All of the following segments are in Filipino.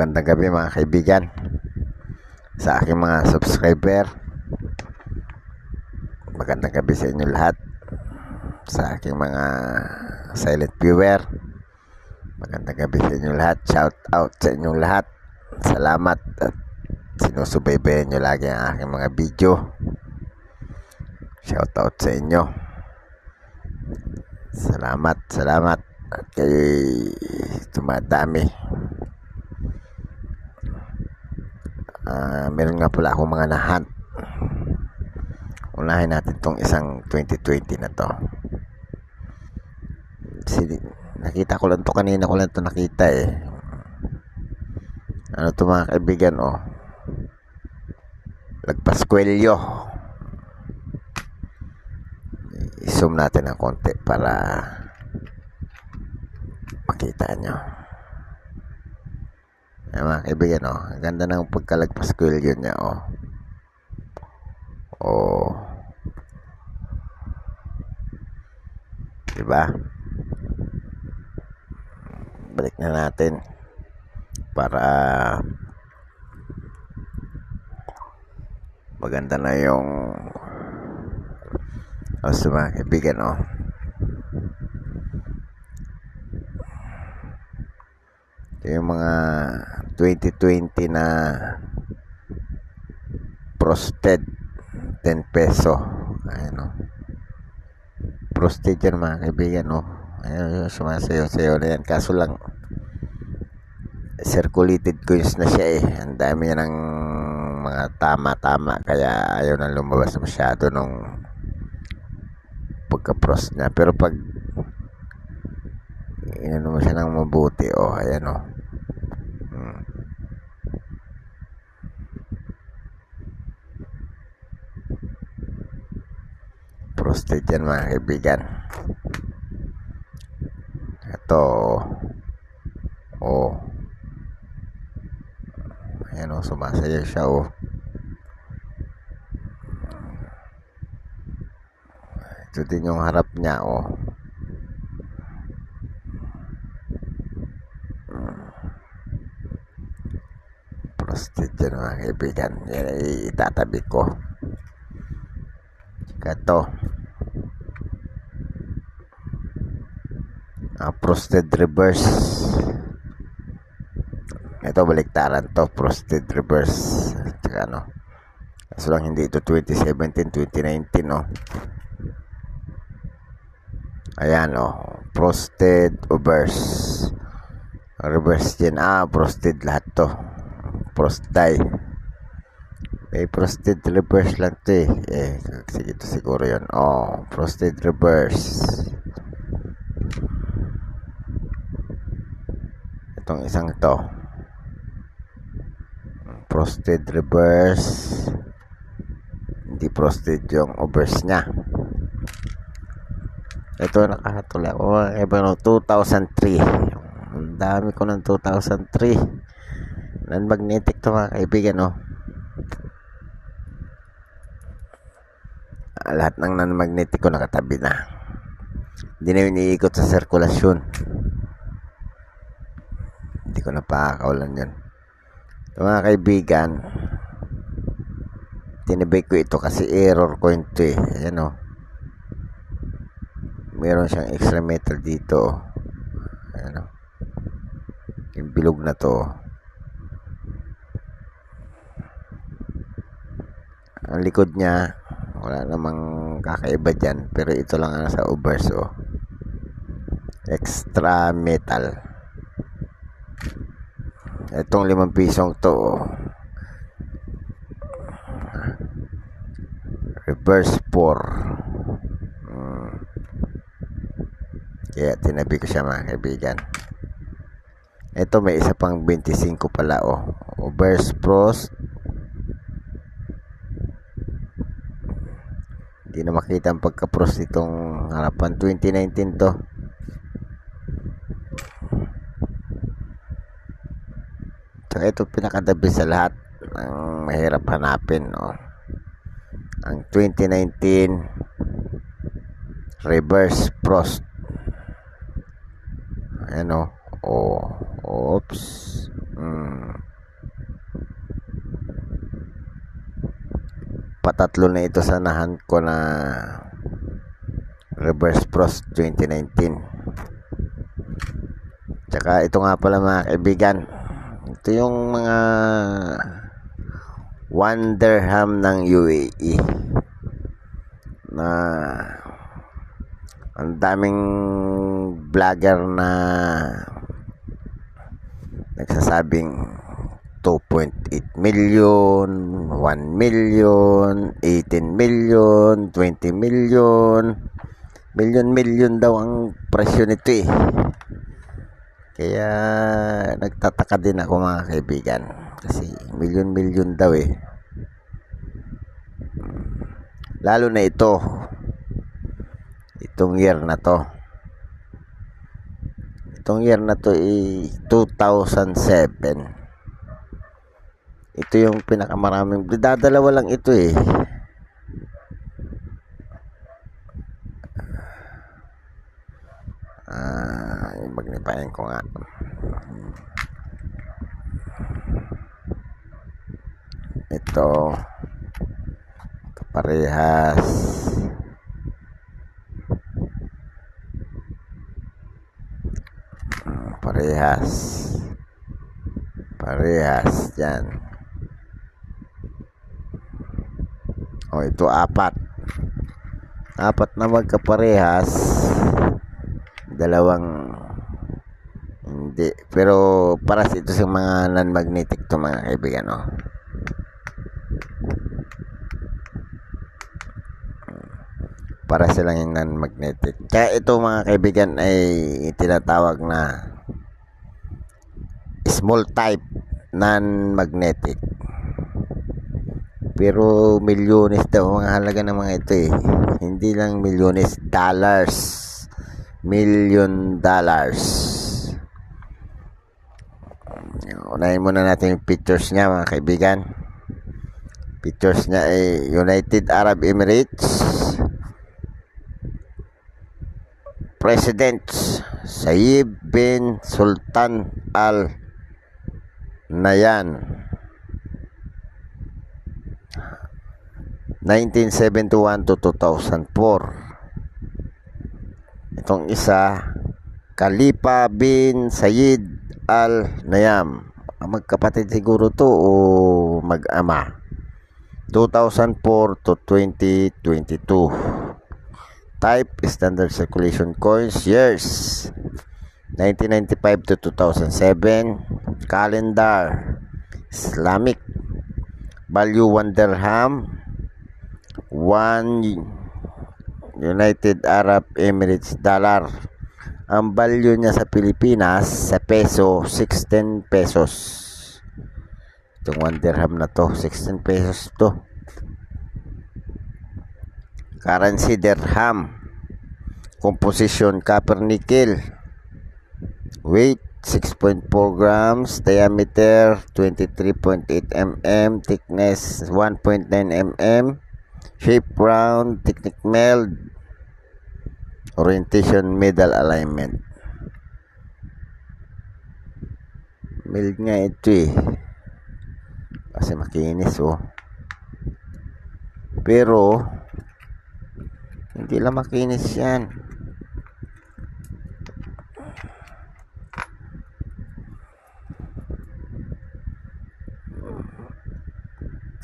Magandang gabi mga kaibigan sa aking mga subscriber. Magandang gabi sa inyo lahat. Sa aking mga silent viewer. Magandang gabi sa inyo lahat. Shout out sa inyong lahat. Salamat at sinusubaybayan nyo lagi ang aking mga video. Shout out sa inyo. Salamat, salamat. At kayo'y tumadami. Ah, meron nga pala akong mga nahunt. Unahin natin tong isang 2020 na to. Si, nakita ko lang to kanina ko lang to nakita eh. Ano to mga kaibigan oh. Lagpaskwelyo. I-zoom natin ng konti para makita nyo. Ayan mga kaibigan, oh. Ang ganda ng pagkalagpas ko yun niya, oh. Oh. Diba? Balik na natin para maganda na yung oh, sa mga kaibigan, oh. Ito yung mga 2020 na prosted 10 peso. Ayan o prosted yan mga kaibigan o ayan yung sumasayo-sayo na yan. Kaso lang circulated coins na siya eh. Ang dami ng mga tama-tama kaya ayaw na lumabas masyado nung pagka-pros niya. Pero pag inano mo siya ng mabuti oh ayan oh hmm. prostate yan mga kaibigan ito oh ayan oh sumasayaw siya oh ito din yung harap niya oh prostate yan mga kaibigan yan ay itatabi ko ito ah, prostate reverse. Ito baliktaran to prostate reverse. Tsaka ano kaso lang hindi ito 2017 2019 no. Ayan oh prostate reverse. Reverse din ah prostate lahat to prostate may prostate reverse lang to eh. Eh sige to siguro yun. Oh prostate reverse. Itong isang to. Prostate reverse. Hindi prostate yung obverse nya ito nakahatula ko mga kaibigan 2003 ang dami ko ng 2003 non-magnetic to mga kaibigan no Ah, lahat ng non-magnetic ko nakatabi na. Hindi na iniikot sa sirkulasyon. Hindi ko na pakakawalan yun. Ito mga kaibigan tinibay ko ito kasi error ko ito eh. Ayan o meron siyang extra metal dito ayan o yung bilog na to ang likod niya wala namang kakaiba dyan pero ito lang ang sa obverse oh. extra metal itong limang pisong to oh. reverse 4 hmm. kaya tinabi ko siya mga kaibigan ito may isa pang 25 pala oh. reverse pros Hindi na makita ang pagka-pros itong harapan. 2019 to. Tsaka ito pinakadabi sa lahat. Ang mahirap hanapin. No? Ang 2019 reverse frost. Ayan o. Oh. Oops. Mm. Patatlo na ito sa nahan ko na Reverse Frost 2019. Tsaka ito nga pala mga kaibigan. Ito yung mga Wonderham ng UAE na ang daming vlogger na nagsasabing 2.8 million, 1 million, 18 million, 20 million, million million daw ang presyo nito eh. Kaya nagtataka din ako mga kaibigan kasi million million daw eh. Lalo na ito. Itong year na to. Itong year na to ay 2007. Ito yung pinakamaraming dadalawa lang ito eh. Ah, magnipain ko nga. Ito kaparehas Hmm, parehas parehas yan o ito apat apat na magkaparehas dalawang hindi pero para ito sa mga non-magnetic to mga kaibigan oh. para silang yung non-magnetic. Kaya ito mga kaibigan ay tinatawag na small type non-magnetic. Pero milyones daw ang halaga ng mga ito eh. Hindi lang milyones, dollars. Million dollars. Unahin muna natin yung pictures niya mga kaibigan. Pictures niya ay United Arab Emirates. President Sayyid bin Sultan Al Nayan 1971 to 2004 Itong isa Khalifa bin Sayyid Al Nayam magkapatid siguro to o mag-ama? 2004 to 2022 Type Standard Circulation Coins Years 1995 to 2007 Calendar Islamic Value 1 dirham 1 United Arab Emirates dollar. Ang value niya sa Pilipinas sa peso 16 pesos. Itong 1 dirham na to 16 pesos to. Currency dirham. Composition copper nickel. Weight 6.4 grams. Diameter 23.8 mm thickness 1.9 mm shape round technique meld orientation middle alignment meld nga ito eh kasi makinis oh pero hindi lang makinis yan.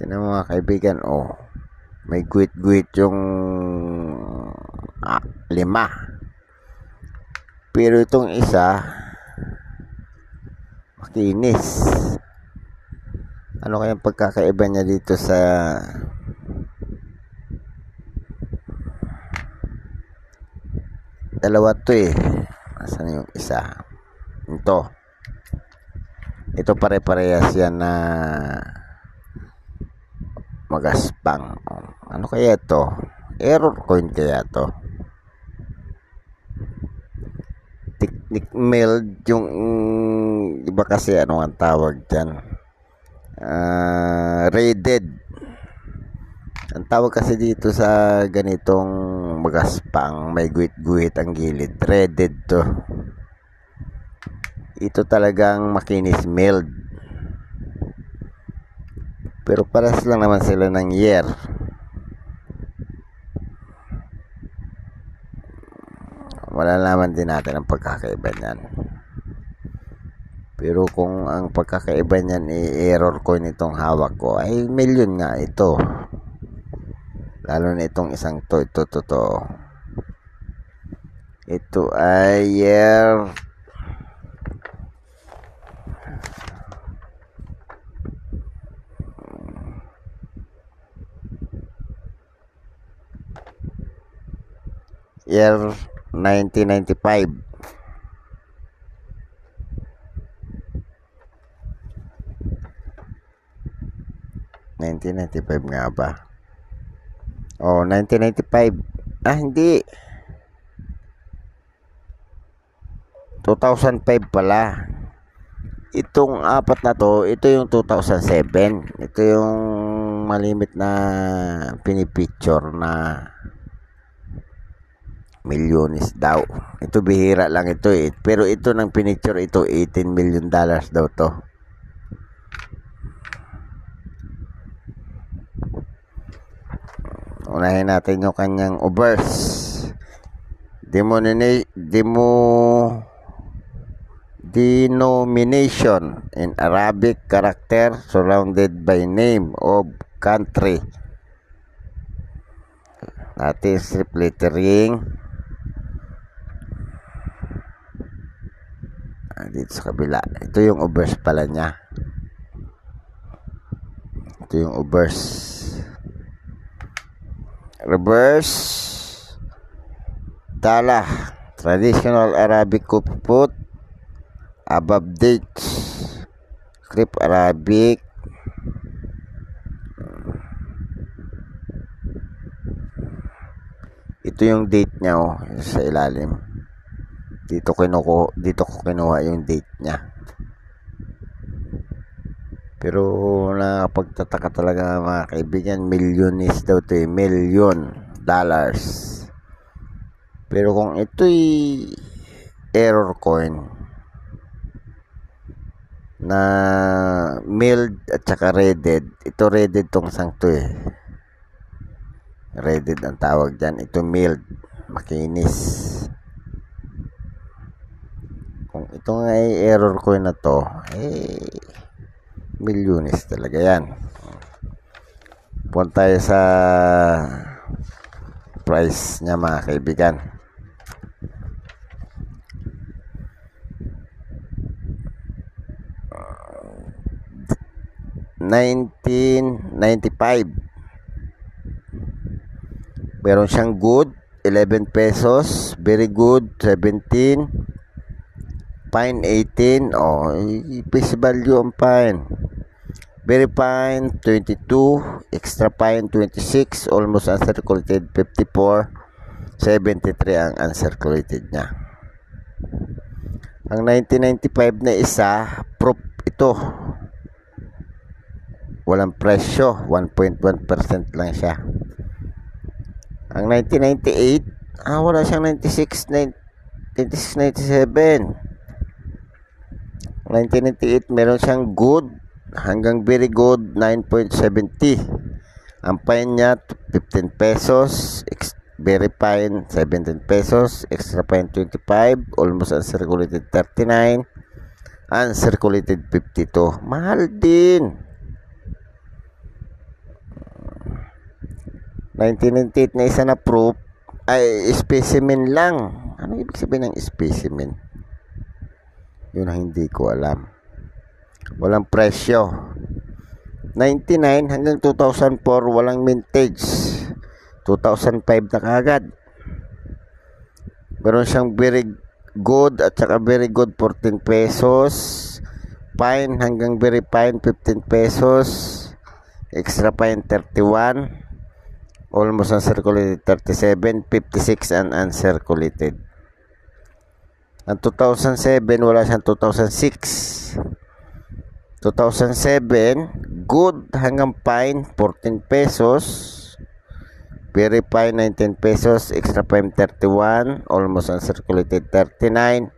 Tinan mo mga kaibigan, oh. May guit-guit yung ah, lima. Pero itong isa, makinis. Ano kayang pagkakaiba niya dito sa dalawa to eh asan yung isa ito ito pare-parehas yan na magaspang ano kaya ito error coin kaya to technique meld yung iba kasi ano ang tawag dyan uh, rated ang tawag kasi dito sa ganitong magaspang, may guhit-guhit ang gilid. Threaded to. Ito talagang makinis milled. Pero pares lang naman sila ng year. Wala naman din natin ang pagkakaiba niyan. Pero kung ang pagkakaiba niyan i-error coin itong hawak ko ay million nga ito. Lalo na itong isang to, ito totoo. Ito ay year year 1995. Nineteen ninety five nga ba? Oh, 1995. Ah, hindi. 2005 pala. Itong apat na to, ito yung 2007. Ito yung malimit na pinipicture na milyones daw. Ito bihira lang ito eh. Pero ito ng pinicture ito 18 million dollars daw to. Unahin natin yung kanyang obverse. Demonina demo denomination in Arabic character surrounded by name of country. Strip lettering. Ah, dito sa kabila. Ito yung obverse pala niya. Ito yung obverse. Reverse. Tala. Traditional Arabic kuput. Above dates. Script Arabic. Ito yung date niya oh, sa ilalim. Dito kinuko dito ko kinuha yung date niya. Pero nakapagtataka talaga mga kaibigan, millionis daw to eh, million dollars. Pero kung ito'y error coin na milled at saka redded, ito redded tong sang to eh. Redded ang tawag dyan. Ito milled. Makinis. Kung ito ay error coin na to, eh, milyones talaga yan. Punta tayo sa price niya mga kaibigan. Nineteen ninety-five. Meron siyang good, 11 pesos. Very good, 17. Pine, 18. Oh, face value ang pine. Very fine, 22. Extra fine, 26. Almost uncirculated, 54. 73 ang uncirculated niya. Ang 1995 na isa, proof ito. Walang presyo, 1.1% lang siya. Ang 1998, ah, wala siyang 96, 96, 97. 1998, meron siyang good hanggang very good 9.70. Ang fine niya 15 pesos, very fine 17 pesos, extra fine 25, almost uncirculated 39, uncirculated 52. Mahal din. 1998 na isa na proof ay specimen lang. Ano ibig sabihin ng specimen? Yun ang hindi ko alam. Walang presyo. 99 hanggang 2004 walang mintage. 2005 na kagad. Meron siyang very good at saka very good 14 pesos. Fine hanggang very fine 15 pesos. Extra fine 31 almost uncirculated 37, 56 and uncirculated. Ang 2007, wala siyang 2006. 2007, good hanggang fine, 14 pesos. Very fine, 19 pesos. Extra fine, 31. Almost uncirculated, 39.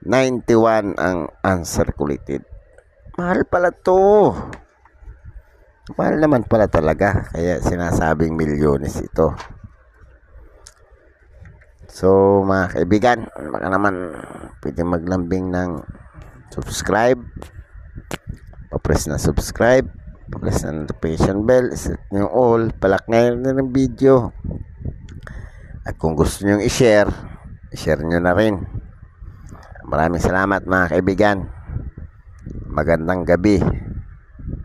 91 ang uncirculated. Mahal pala to. Mahal naman pala talaga. Kaya sinasabing milyones ito. So, mga kaibigan, baka naman pwede maglambing ng subscribe. Pa-press na subscribe. Pa-press na notification bell. Set nyo all. Palak ngayon na ng video. At kung gusto nyo i-share, i-share nyo na rin. Maraming salamat mga kaibigan. Magandang gabi.